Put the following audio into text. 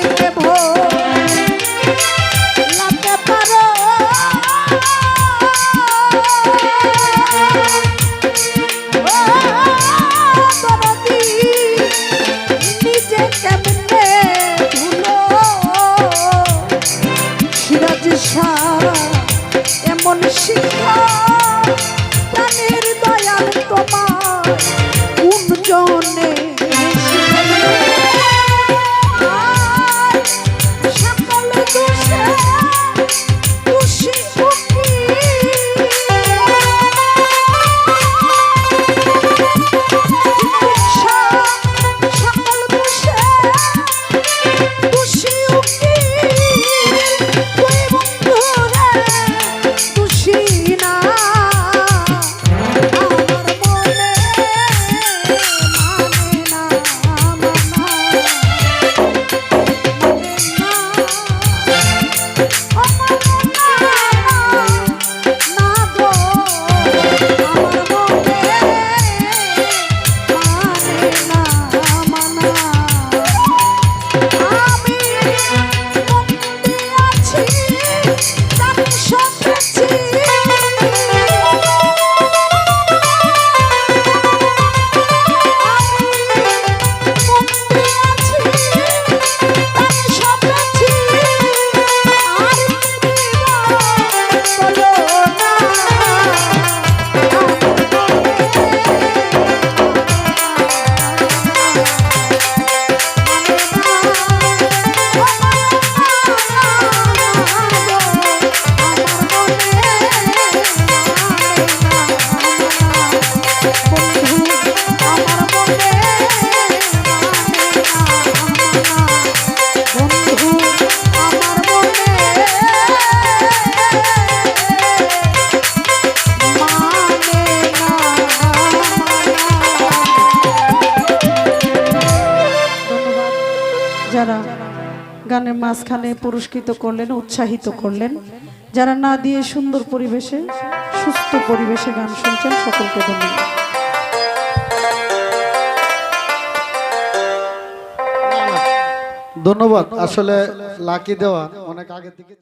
tiempo. মাঝখানে পুরস্কৃত করলেন, উৎসাহিত করলেন। যারা না দিয়ে সুন্দর পরিবেশে, সুস্থ পরিবেশে গান শুনছেন, সকলকে ধন্যবাদ। ধন্যবাদ। আসলে লাকি দেওয়া অনেক আগে থেকে